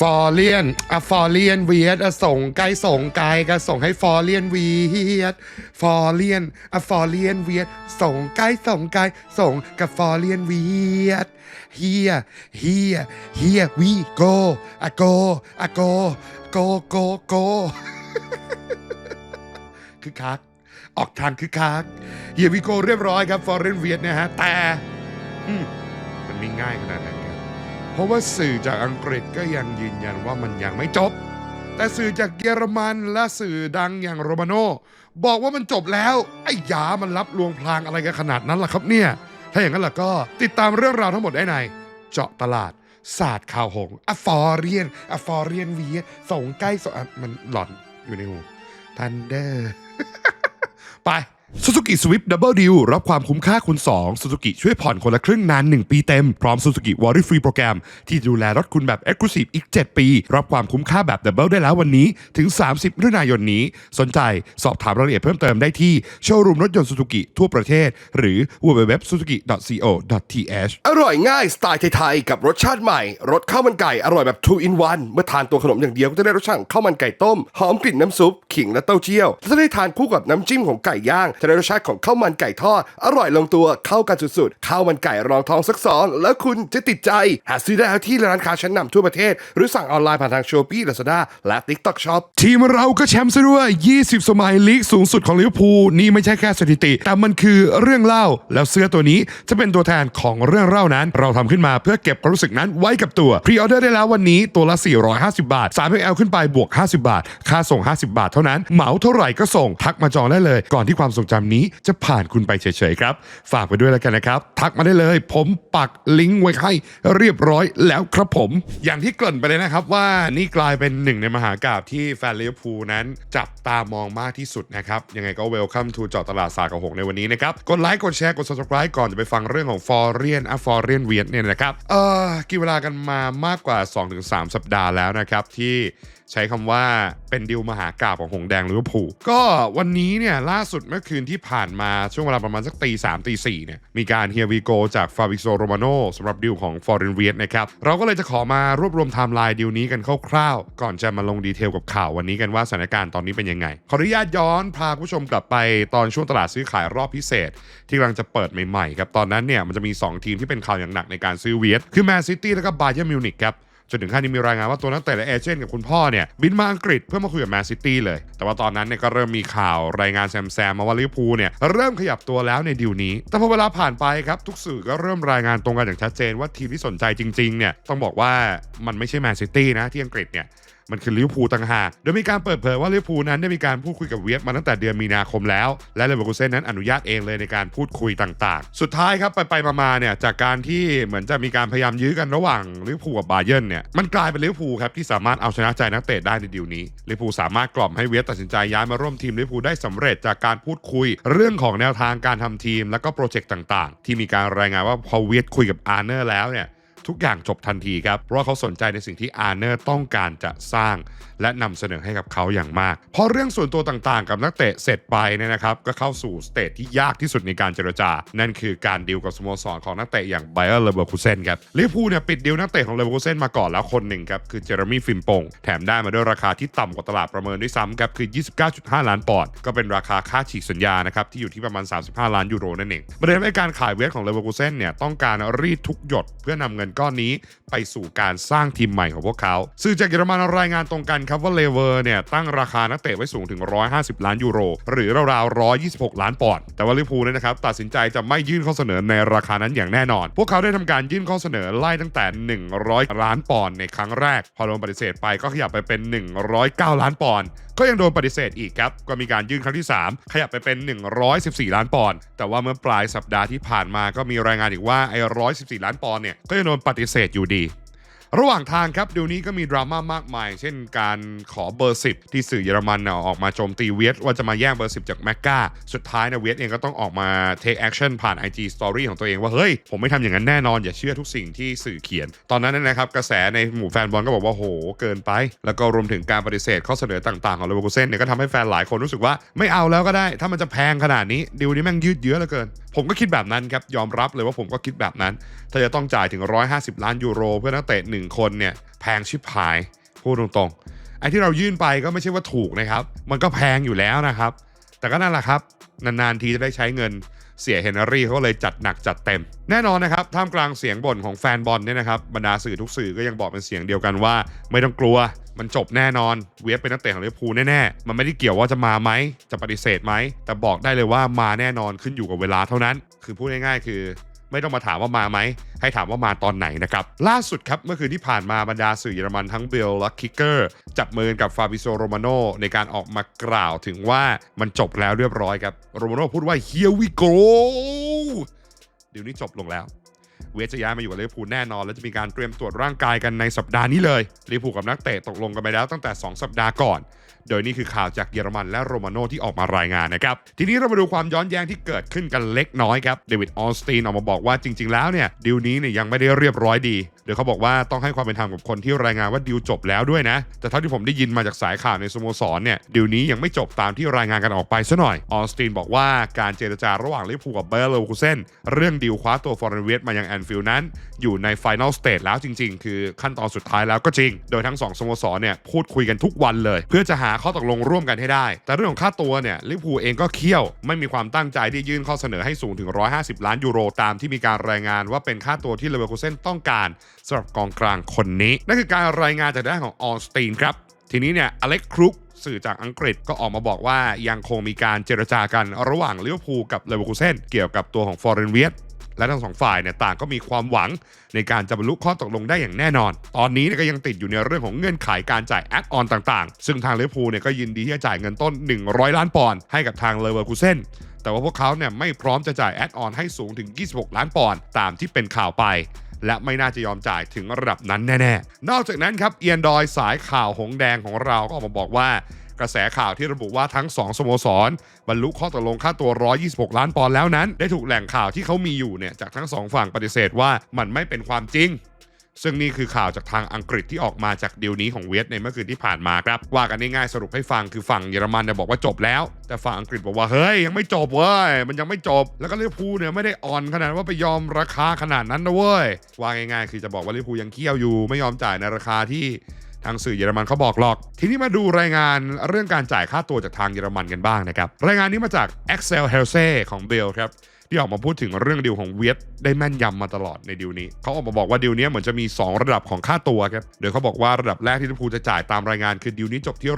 ฟอร์เลียนอะฟอร์เลียนเวียดอะส่งไกลส่งไกลก็ส่งให้ฟอร์เลียนเวียดฟอร์เลียนอะฟอร์เลียนเวียดส่งไกลส่งไกลส่งกับฟอร์เลียนเวียดเฮียเฮียเฮียวีโกอะโกอะโกโกโกโกคือคัก ออกทางคือคักเฮียวีโกเรียบร้อยครับฟอร์เรนเวียดนะฮะ แต่มันไม่ง่ายขนาดนั้น เพราะว่าสื่อจากอังกฤษก็ยังยืนยันว่ามันยังไม่จบ แต่สื่อจากเยอรมันและสื่อดังอย่างโรมาโนบอกว่ามันจบแล้ว ไอ้ยามันรับลวงพลางอะไรกันขนาดนั้นล่ะครับเนี่ย ถ้าอย่างนั้นล่ะก็ติดตามเรื่องราวทั้งหมดได้ในเจาะตลาดศาสตร์ข่าวหงอะฟอรเรียนอะฟอรเรียนวีส่งใกล้ส่งอะมันหล่อนอยู่ในหูทันเดอร์ ไป Suzuki Swift Double Deal รับความคุ้มค่าคูณ2 Suzuki ช่วยผ่อนคนละครึ่งนาน 1 ปีเต็ม พร้อม Suzuki Worry Free โปรแกรมที่ดูแลรถคุณแบบ Exclusive อีก 7 ปี รับความคุ้มค่าแบบ Double ได้แล้ววันนี้ถึง 30มิถุนายนนี้ สนใจสอบถามรายละเอียดเพิ่มเติมได้ที่โชว์รูมรถยนต์ Suzuki ทั่วประเทศ หรือ www.suzuki.co.th อร่อยง่ายสไตล์ไทยๆกับรสชาติใหม่รสข้าวมันไก่อร่อยแบบ2 in 1เมื่อทานตัวขนมอย่างเดียวก็จะได้รสชาติข้าวมันไก่ต้มหอมกลิ่นน้ำซุปขิงและเต้าเจี้ยวและได้ทานคู่กับน้ำจิ้มของไก่ย่างจะได้รสชาติของข้าวมันไก่ทอด อร่อยลงตัวเข้ากันสุดๆข้าวมันไก่รองท้องสักสองแล้วคุณจะติดใจ หาซื้อได้ที่ร้านค้าชั้นนำทั่วประเทศ หรือสั่งออนไลน์ผ่านทาง Shopee Lazada และ TikTok Shop ทีมเราก็แชมป์ซะด้วย 20 สมัยลีกสูงสุดของลิเวอร์พูลนี่ไม่ใช่แค่สถิติ แต่มันคือเรื่องเล่า แล้วเสื้อตัวนี้จะเป็นตัวแทนของเรื่องเล่านั้น เราทำขึ้นมาเพื่อเก็บความรู้สึกนั้นไว้กับตัวพรีออเดอร์ได้แล้ววันนี้ตัวละ 450 บาท3 l ขึ้นไปบวก 50 บาท ค่าส่ง 50 บาทเท่านั้นเหมาเท่าไหร่ก็ส่งทักมาจองได้เลยก่อนที่ความทรงจำนี้จะผ่านคุณไปเฉยๆครับ ฝากไปด้วยแล้วกันนะครับ ทักมาได้เลย ผมปักลิงก์ไว้ให้เรียบร้อยแล้วครับผม อย่างที่เกริ่นไปเลยนะครับว่านี่กลายเป็นหนึ่งในมหากราบที่แฟนลิเวอร์พูลนั้น จับตามองมากที่สุดนะครับยังไงก็เวลคัมทูเจาะตลาดศากหงในวันนี้นะครับกดไลค์กดแชร์กด subscribe ก่อนจะไปฟังเรื่องของฟอร์เรียนอะฟอร์เรียนเวียดเนี่ยนะครับเออกี่เวลากันมามากกว่า 2-3 สัปดาห์แล้วนะครับที่ ใช้คำว่าเป็นดิวมหากราบของหงแดงลิเวอร์พูลก็วันนี้เนี่ยล่าสุดเมื่อคืนที่ผ่านมาช่วงเวลาประมาณสักตีสามตีสี่เนี่ยมีการเฮียวีโกจากฟาบิโซโรมาโนสำหรับดิวของฟอร์เรนเวียนะครับเราก็เลยจะขอมารวบรวมไทม์ไลน์ดิวนี้กันคร่าวๆ ก่อนจะมาลงดีเทลกับข่าววันนี้กันว่าสถานการณ์ตอนนี้เป็นยังไง ขออนุญาตย้อนพาผู้ชมกลับไปตอนช่วงตลาดซื้อขายรอบพิเศษ ที่กำลังจะเปิดใหม่ๆครับตอนนั้นเนี่ยมันจะมี 2 ทีมที่เป็นข่าวอย่างหนักในการซื้อเวียดคือแมนซิตี้แล้วก็บาเยอร์มิวนิกครับ จนถึงขั้นที่มีรายงานว่าตัวนักเตะและเอเจนต์กับคุณพ่อเนี่ยบินมาอังกฤษเพื่อมาคุยกับแมนซิตี้เลย แต่ว่าตอนนั้นเนี่ยก็เริ่มมีข่าวรายงานแซมแซมมาว่าลิเวอร์พูลเนี่ยเริ่มขยับตัวแล้วในดิวนี้ แต่พอเวลาผ่านไปครับทุกสื่อก็เริ่มรายงานตรงกันอย่างชัดเจนว่าทีมที่สนใจจริงๆเนี่ยต้องบอกว่ามันไม่ใช่แมนซิตี้นะที่อังกฤษเนี่ย มันคือลิเวอร์พูลต่างหาก โดยมีการเปิดเผยว่าลิเวอร์พูลนั้นได้มีการพูดคุยกับเวียดมาตั้งแต่เดือนมีนาคมแล้ว และเลเวอร์คูเซ่นนั้นอนุญาตเองเลยในการพูดคุยต่างๆ สุดท้ายครับไปไปๆมาๆเนี่ยจากการที่เหมือนจะมีการพยายามยื้อกันระหว่างลิเวอร์พูลกับบาเยิร์นเนี่ยมันกลายเป็นลิเวอร์พูลครับที่สามารถเอาชนะใจนักเตะได้ในดีลนี้ลิเวอร์พูลสามารถกล่อมให้เวียดตัดสินใจย้ายมาร่วมทีมลิเวอร์พูลได้สำเร็จจากการพูดคุย เรื่องของแนวทางการทำทีม และก็โปรเจกต์ต่าง ๆ ที่มีการรายงานว่าพอเวียดคุยกับอาร์เนอร์แล้วเนี่ย ทุกอย่างจบทันทีครับ เพราะเขาสนใจในสิ่งที่อาร์เนอร์ต้องการจะสร้าง และนำเสนอให้กับเขาอย่างมาก พอเรื่องส่วนตัวต่างๆ กับนักเตะเสร็จไปเนี่ยนะครับ ก็เข้าสู่สเตจที่ยากที่สุดในการเจรจา นั่นคือการดีลกับสโมสรของนักเตะอย่างไบเออร์เลเวอร์คูเซนครับลิเวอร์พูลเนี่ยปิดดีลนักเตะของเลเวอร์คูเซนมาก่อนแล้วคนหนึ่งครับคือเจอร์มี่ฟิมปงแถมได้มาด้วยราคาที่ต่ำกว่าตลาดประเมินด้วยซ้ำครับคือ 29.5 ล้านปอนด์ก็เป็นราคาค่าฉีกสัญญานะครับที่อยู่ที่ประมาณ 35 ล้านยูโรนั่นเองประเด็นในการขายเวสของเลเวอร์คูเซนเนี่ยต้องการรีดทุกหยดเพื่อนำเงินก้อนนี้ไปสู่การสร้างทีมใหม่ของพวกเขา สื่อจากเยอรมันรายงานตรงกันครับว่าเลเวอร์เนี่ยตั้งราคานักเตะไว้สูงถึง 150 ล้านยูโร หรือราวๆ 126 ล้านปอนด์ แต่ว่าลิเวอร์พูลเนี่ยนะครับตัดสินใจจะไม่ยื่นข้อเสนอในราคานั้นอย่างแน่นอน พวกเขาได้ทำการยื่นข้อเสนอไล่ตั้งแต่ 100 ล้านปอนด์ในครั้งแรก พอโดนปฏิเสธไปก็ขยับไปเป็น 109 ล้านปอนด์ ก็ยังโดนปฏิเสธอีกครับ ก็มีการยื่นครั้งที่ 3 ขยับไปเป็น 114 ล้านปอนด์แต่ว่าเมื่อปลายสัปดาห์ที่ผ่านมาก็มีรายงานอีกว่าไอ้114ล้านปอนด์เนี่ยก็ยังโดนปฏิเสธอยู่ดี ระหว่างทางครับเดี๋ยวนี้ก็มีดราม่ามากมาย เช่นการขอเบอร์ 10 ที่สื่อเยอรมันออกมาโจมตีเวียดว่าจะมาแย่งเบอร์ 10 จากแมกกาสุดท้ายนะเวียดเองก็ต้องออกมา take action ผ่าน IG Story ของตัวเองว่าเฮ้ย ผมไม่ทำอย่างนั้นแน่นอน อย่าเชื่อทุกสิ่งที่สื่อเขียน ตอนนั้นนะครับกระแสในหมู่แฟนบอลก็บอกว่าโหเกินไป แล้วก็รวมถึงการปฏิเสธข้อเสนอต่างๆของเลเวอร์คูเซนเนี่ยก็ทำให้แฟนหลายคนรู้สึกว่าไม่เอาแล้วก็ได้ ถ้ามันจะแพงขนาดนี้ดีลนี้แม่งยืดเยื้อเหลือเกิน ผมก็คิดแบบนั้นครับยอมรับเลยว่าผมก็คิดแบบนั้น ถ้าจะต้องจ่ายถึง 150 ล้านยูโร เพื่อนักเตะหนึ่งนึ่งคนเนี่ยแพงชิบหายพูดตรงๆไอ้ที่เรายื่นไปก็ไม่ใช่ว่าถูกนะครับ มันก็แพงอยู่แล้วนะครับ แต่ก็นั่นแหละครับ นานๆทีจะได้ใช้เงินเสียเฮนรี่เขาเลยจัดหนักจัดเต็ม แน่นอนนะครับท่ามกลางเสียงบ่นของแฟนบอลเนี่ยนะครับบรรดาสื่อทุกสื่อก็ยังบอกเป็นเสียงเดียวกันว่า ไม่ต้องกลัว มันจบแน่นอน เวียสเป็นนักเตะของลิเวอร์พูลแน่ๆ มันไม่ได้เกี่ยวว่าจะมาไหมจะปฏิเสธไหมแต่บอกได้เลยว่ามาแน่นอนขึ้นอยู่กับเวลาเท่านั้น คือพูดง่ายๆ คือ ไม่ต้องมาถามว่ามาไหม ให้ถามว่ามาตอนไหนนะครับ ล่าสุดครับ เมื่อคืนที่ผ่านมาบรรดาสื่อเยอรมันทั้งเบลและคิกเกอร์จับมือกับฟาบิโซโรมาโนในการออกมากล่าวถึงว่ามันจบแล้วเรียบร้อยครับ โรมาโนพูดว่า here we go เดี๋ยวนี้จบลงแล้วเวสจะย้ายมาอยู่กับลิเวอร์พูลแน่นอน และจะมีการเตรียมตรวจร่างกายกันในสัปดาห์นี้เลยลิเวอร์พูลกับนักเตะตกลงกันไปแล้วตั้งแต่ 2 สัปดาห์ก่อน โดยนี่คือข่าวจากเยอรมันและโรมาโนที่ออกมารายงานนะครับ ทีนี้เรามาดูความย้อนแย้งที่เกิดขึ้นกันเล็กน้อยครับ เดวิดออสตีนออกมาบอกว่าจริง ๆ แล้วเนี่ยดิวนี้เนี่ยยังไม่ได้เรียบร้อยดีโดยเขาบอกว่าต้องให้ความเป็นธรรมกับคนที่รายงานว่าดิวจบแล้วด้วยนะ แต่เท่าที่ผมได้ยินมาจากสายข่าวในสโมสรเนี่ยดิวนี้ยังไม่จบตามที่รายงานกันออกไปซะหน่อย ออสตีนบอกว่าการเจรจาระหว่างลิเวอร์พูลกับเบอร์เลวคูเซนเรื่องดิวคว้าตัวฟอร์เรนเวสมายังแอนฟิลด์นั้น อยู่ในไฟนลสเตจแล้วจริง ๆ คือขั้นตอนสุดท้ายแล้วก็จริง โดยทั้งสองสโมสรเนี่ยพูดคุยกันทุกวันเลย เพื่อจะหาข้อตกลงร่วมกันให้ได้ แต่เรื่องของค่าตัวเนี่ยลิเวอร์พูลเองก็เคี่ยว ไม่มีความตั้งใจที่ยื่นข้อเสนอให้สูงถึง 150 ล้านยูโรตามที่มีการรายงานว่าเป็นค่าตัวที่เลเวอร์คูเซนต้องการสำหรับกองกลางคนนี้ นั่นคือการรายงานจากด้านของออลสตีนครับทีนี้เนี่ยอเล็กครุกสื่อจากอังกฤษก็ออกมาบอกว่ายังคงมีการเจรจากันระหว่างลิเวอร์พูลกับเลเวอร์คูเซนเกี่ยวกับตัวของฟอร์เรนเวีย และทั้งสองฝ่ายเนี่ยต่างก็มีความหวังในการจะบรรลุข้อตกลงได้อย่างแน่นอน ตอนนี้ก็ยังติดอยู่ในเรื่องของเงื่อนไขการจ่ายแอดออนต่างๆ ซึ่งทางลิเวอร์พูลเนี่ยก็ยินดีที่จะจ่ายเงินต้น 100 ล้านปอนด์ให้กับทางเลเวอร์คูเซนแต่ว่าพวกเขาเนี่ยไม่พร้อมจะจ่ายแอดออนให้สูงถึง 26 ล้านปอนด์ตามที่เป็นข่าวไป และไม่น่าจะยอมจ่ายถึงระดับนั้นแน่ ๆ นอกจากนั้นครับเอียนดอยสายข่าวหงแดงของเราก็ออกมาบอกว่า กระแสข่าวที่ระบุว่าทั้ง 2 สโมสร บรรลุข้อตกลงค่าตัว 126 ล้านปอนด์แล้วนั้น ได้ถูกแหล่งข่าวที่เขามีอยู่เนี่ยจากทั้งสองฝั่งปฏิเสธว่ามันไม่เป็นความจริงซึ่งนี่คือข่าวจากทางอังกฤษที่ออกมาจากดีลนี้ของเวสในเมื่อคืนที่ผ่านมาครับ ว่ากันง่ายๆสรุปให้ฟังคือฝั่งเยอรมันเนี่ยบอกว่าจบแล้ว แต่ฝั่งอังกฤษบอกว่าเฮ้ยยังไม่จบเว้ยมันยังไม่จบ แล้วก็ลิเวอร์พูลเนี่ยไม่ได้อ่อนขนาดว่าไปยอมราคาขนาดนั้นนะเว้ยว่าง่ายๆ คือจะบอกว่าลิเวอร์พูลยังเคี่ยวอยู่ ไม่ยอมจ่ายในราคาที่ ทางสื่อเยอรมันเขาบอกหรอก ทีนี้มาดูรายงานเรื่องการจ่ายค่าตัวจากทางเยอรมันกันบ้างนะครับ รายงานนี้มาจาก Excel h e l s e ของเบลครับที่ออกมาพูดถึงเรื่องดีลของเวียดได้แม่นยำมาตลอดในดีลนี้ เขาออกมาบอกว่าดีลนี้เหมือนจะมี 2 ระดับของค่าตัวครับโดยเขาบอกว่าระดับแรกที่ลิเวอร์พูลจะจ่ายตามรายงานคือดีลนี้จบที่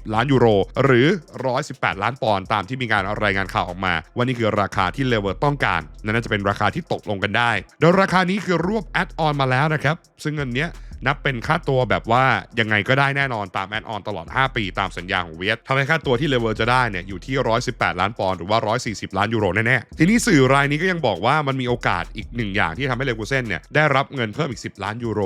140 ล้านยูโร หรือ 118 ล้านปอนด์ตามที่มีการรายงานข่าวออกมา ว่านี่คือราคาที่เลเวอร์ต้องการและน่าจะเป็นราคาที่ตกลงกันได้ โดยราคานี้คือรวบแอดออนมาแล้วนะครับซึ่งเงินเนี้ย นับเป็นค่าตัวแบบว่ายังไงก็ได้แน่นอนตามแอดออนตลอด 5 ปีตามสัญญาของเวียดทำให้ค่าตัวที่เลเวอร์จะได้เนี่ยอยู่ที่ 118 ล้านปอนด์หรือว่า 140 ล้านยูโรแน่ๆ ทีนี้สื่อรายนี้ก็ยังบอกว่ามันมีโอกาสอีกหนึ่งอย่างที่ทำให้เลกูเซนเนี่ยได้รับเงินเพิ่มอีก 10 ล้านยูโร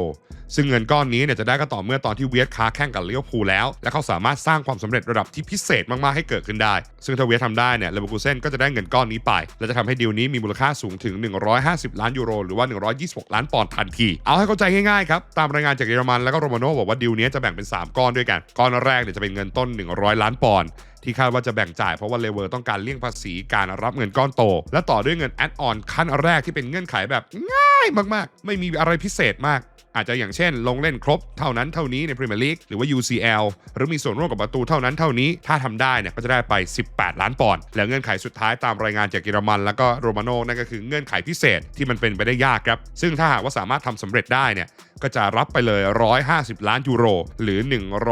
ซึ่งเงินก้อนนี้เนี่ยจะได้ก็ต่อเมื่อตอนที่เวียดค้าแข่งกับลิเวอร์พูลแล้ว และเขาสามารถสร้างความสำเร็จระดับที่พิเศษมากๆให้เกิดขึ้นได้ ซึ่งถ้าเวียดทำได้เนี่ยเลเวอร์คูเซนก็จะได้เงินก้อนนี้ไป และจะทำให้ดีลนี้มีมูลค่าสูงถึง 150 ล้านยูโรหรือว่า 126 ล้านปอนด์ทันที เอาให้เข้าใจง่ายๆครับตามรายงานจากเยอรมันแล้วก็โรมาโนบอกว่าดีลนี้จะแบ่งเป็น 3 ก้อนด้วยกันก้อนแรกเนี่ยจะเป็นเงินต้น 100 ล้านปอนด์ที่คาดว่าจะแบ่งจ่ายเพราะว่าเลเวอร์ต้องการเลี่ยงภาษีการรับเงินก้อนโต และต่อด้วยเงินแอดออนขั้นแรกที่เป็นเงื่อนไขแบบง่ายมากๆ ไม่มีอะไรพิเศษมาก อาจจะอย่างเช่น ลงเล่นครบเท่านั้นเท่านี้ในพรีเมียร์ลีกหรือว่า UCL หรือมีส่วนร่วมกับประตูเท่านั้นเท่านี้ ถ้าทำได้เนี่ยก็จะได้ไป 18 ล้านปอนด์และเงื่อนไขสุดท้ายตามรายงานจากเยอรมัน แล้วก็โรมาโนนั่นก็คือเงื่อนไขพิเศษที่มันเป็นไปได้ยากครับ ซึ่งถ้าหากว่าสามารถทำสำเร็จได้เนี่ยก็จะรับไปเลย 150 ล้านยูโร หรือ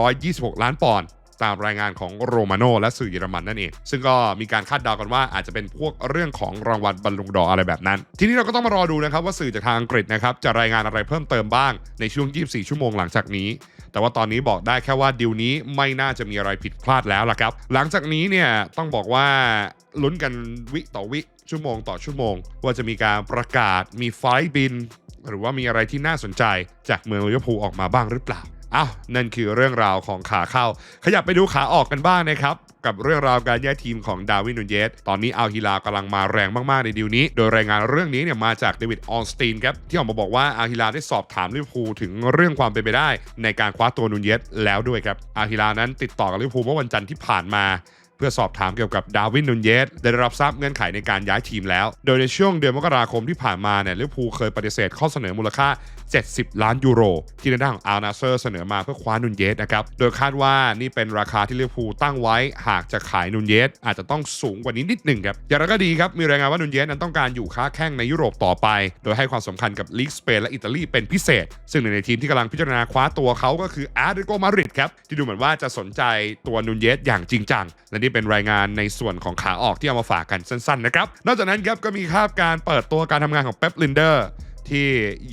126 ล้านปอนด์ ตามรายงานของโรมาโนและสื่อเยอรมันนั่นเอง ซึ่งก็มีการคาดเดากันว่าอาจจะเป็นพวกเรื่องของรางวัลบอลลูนดอร์อะไรแบบนั้น ทีนี้เราก็ต้องมารอดูนะครับว่าสื่อจากทางอังกฤษนะครับจะรายงานอะไรเพิ่มเติมบ้างในช่วง 24 ชั่วโมงหลังจากนี้ แต่ว่าตอนนี้บอกได้แค่ว่าดิวนี้ไม่น่าจะมีอะไรผิดพลาดแล้วล่ะครับ หลังจากนี้เนี่ยต้องบอกว่าลุ้นกันวิต่อวิชั่วโมงต่อชั่วโมง ว่าจะมีการประกาศมีไฟล์บิน หรือว่ามีอะไรที่น่าสนใจจากเมืองลิเวอร์พูลออกมาบ้างหรือเปล่า อ้าวนั่นคือเรื่องราวของขาเข้า ขยับไปดูขาออกกันบ้างนะครับ กับเรื่องราวการย้ายทีมของดาวินนูเยส ตอนนี้อัลฮิลากำลังมาแรงมาก ๆ ในดีลนี้ โดยรายงานเรื่องนี้เนี่ยมาจากเดวิดออนสตีนครับ ที่ออกมาบอกว่าอัลฮิลาได้สอบถามลิเวอร์พูลถึงเรื่องความเป็นไปได้ ในการคว้าตัวนูเยสแล้วด้วยครับอัลฮิลานั้นติดต่อกับลิเวอร์พูลเมื่อวันจันทร์ที่ผ่านมาเพื่อสอบถามเกี่ยวกับดาวินนูนเยสได้รับทราบเงื่อนไขในการย้ายทีมแล้ว โดยในช่วงเดือนมกราคมที่ผ่านมาเนี่ยลิเวอร์พูลเคยปฏิเสธข้อเสนอมูลค่า 70 ล้านยูโร ที่ในด้านของอาร์นาเซอร์เสนอมาเพื่อคว้านุนเยสนะครับ โดยคาดว่านี่เป็นราคาที่ลิเวอร์พูลตั้งไว้หากจะขายนุนเยสอาจจะต้องสูงกว่านี้นิดหนึ่งครับ อย่างไรก็ดีครับ มีรายงานว่านุนเยสนั้นต้องการอยู่ค้าแข้งในยุโรปต่อไป โดยให้ความสำคัญกับลีกสเปนและอิตาลีเป็นพิเศษ ซึ่งหนึ่งในทีมที่กำลังพิจารณาคว้าตัวเขาก็คืออาร์เดโกมาริดครับที่ดูเหมือนว่าจะสนใจตัวนุนเยสอย่างจริงจังและนี่เป็นรายงานในส่วนของขาออกที่เอามาฝากกันสั้นๆนะครับนอกจากนั้นครับก็มีภาพการเปิดตัวการทำงานของเป๊ปลินเดอร์ ที่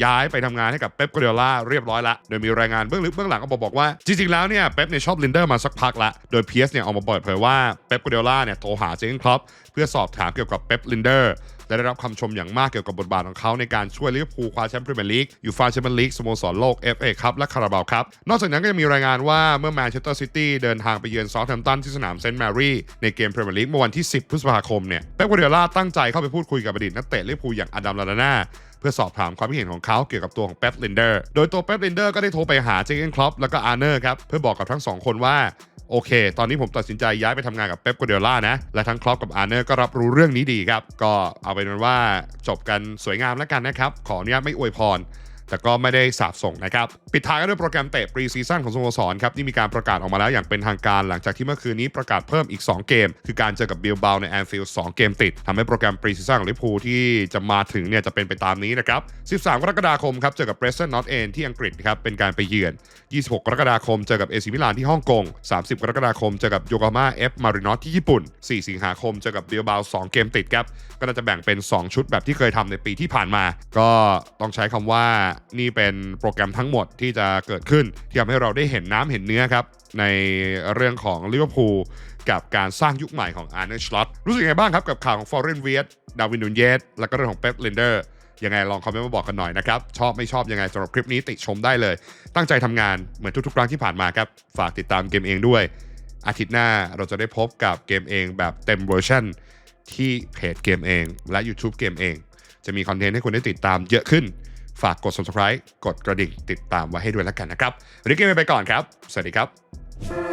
ย้ายไปทำงานให้กับเป๊ปกัวเดล่าเรียบร้อยละโดยมีรายงานเบื้องลึกเบื้องหลังก็บอกว่า จริงๆแล้วเนี่ยเป๊ปเนี่ยชอบลินเดอร์มาสักพักละโดยเพียสเนี่ยออกมาเปิดเผยว่าเป๊ปกัวเดล่าเนี่ยโทรหาเจนครอปเพื่อสอบถามเกี่ยวกับเป๊ปลินเดอร์ และได้รับคำชมอย่างมากเกี่ยวกับบทบาทของเขาในการช่วยลิเวอร์พูลคว้าแชมป์พรีเมียร์ลีกยูฟ่าแชมเปี้ยนลีกสโมสรโลก FA คัพและคาราบาวคัพนอกจากนั้นก็ยังมีรายงานว่าเมื่อแมนเชสเตอร์ซิตี้เดินทางไปเยือนซอ u แ h ม m ์ตันที่สนามเซนต์แมรี่ในเกมพรีเมียร์ลีกเมื่อวันที่ 10 พฤษภาคมเนี่ยเป๊ปกัวเดล่าตั้งใจเข้าไปพูดคุยกับอดีตนักเตะลิเวอร์พูลอย่างอดัมลาลาน่าเพื่อสอบถามความคิดเห็นของเขาเกี่ยวกับตัวของเป๊ปลินเดอร์โดยตัวเป๊ปลินเดอร์ก็ได้โทรไปหาเจเกนครอปแล้วก็อาร์เนอร์ครับเพื่อบอกกับทั้งสองคนว่า โอเค ตอนนี้ผมตัดสินใจย้ายไปทำงานกับเป๊ปกัวเดล่านะ และทั้งครอปกับอาร์เนอร์ก็รับรู้เรื่องนี้ดีครับ ก็เอาเป็นว่าจบกันสวยงามแล้วกันนะครับ ขออนุญาตไม่อวยพร แต่ก็ไม่ได้สาบส่งนะครับ ปิดท้ายกันด้วยโปรแกรมเตะปรีซีซั่นของสโมสรครับที่มีการประกาศออกมาแล้วอย่างเป็นทางการ หลังจากที่เมื่อคืนนี้ประกาศเพิ่มอีก 2 เกม คือการเจอกับเบิลบาในแอนฟิลด์2เกมติดทำให้โปรแกรมปรีซีซั่นของลิเวอร์พูลที่จะมาถึงเนี่ยจะเป็นไปตามนี้นะครับ 13 กรกฎาคมครับเจอกับเบรสตันนอตเอนที่อังกฤษครับเป็นการไปเยือน 26 กรกฎาคมเจอกับเอซิมิลานที่ฮ่องกง 30 กรกฎาคมเจอกับโยโกฮาม่าเอฟมารินอตที่ญี่ปุ่น 4 สิงหาคมเจอกับเบิลบา2เกมติดครับก็น่าจะแบ่งเป็น 2 ชุดแบบที่เคยทำในปีที่ผ่านมา ก็ต้องใช้คำว่านี่เป็นโปรแกรมทั้งหมดที่จะเกิดขึ้นที่ทำให้เราได้เห็นน้ำเห็นเนื้อครับ ในเรื่องของลิเวอร์พูลกับการสร้างยุคใหม่ของอาร์เนสลอตรู้สึกยังไงบ้างครับกับข่าวของฟอร์เรนเวียดดาวินนูนเยสแล้วก็เรื่องของเป๊ปลินเดอร์ยังไงลองคอมเมนต์มาบอกกันหน่อยนะครับ ชอบไม่ชอบยังไงสำหรับคลิปนี้ติชมได้เลย ตั้งใจทำงานเหมือนทุกๆครั้งที่ผ่านมาครับ ฝากติดตามเกมเองด้วย อาทิตย์หน้าเราจะได้พบกับเกมเองแบบเต็มเวอร์ชันที่เพจเกมเอง และ YouTube เกมเอง จะมีคอนเทนต์ให้คุณได้ติดตามเยอะขึ้น ฝากกด subscribe กดกระดิ่งติดตามไว้ให้ด้วยแล้วกันนะครับวันนี้กินไปก่อนครับ สวัสดีครับ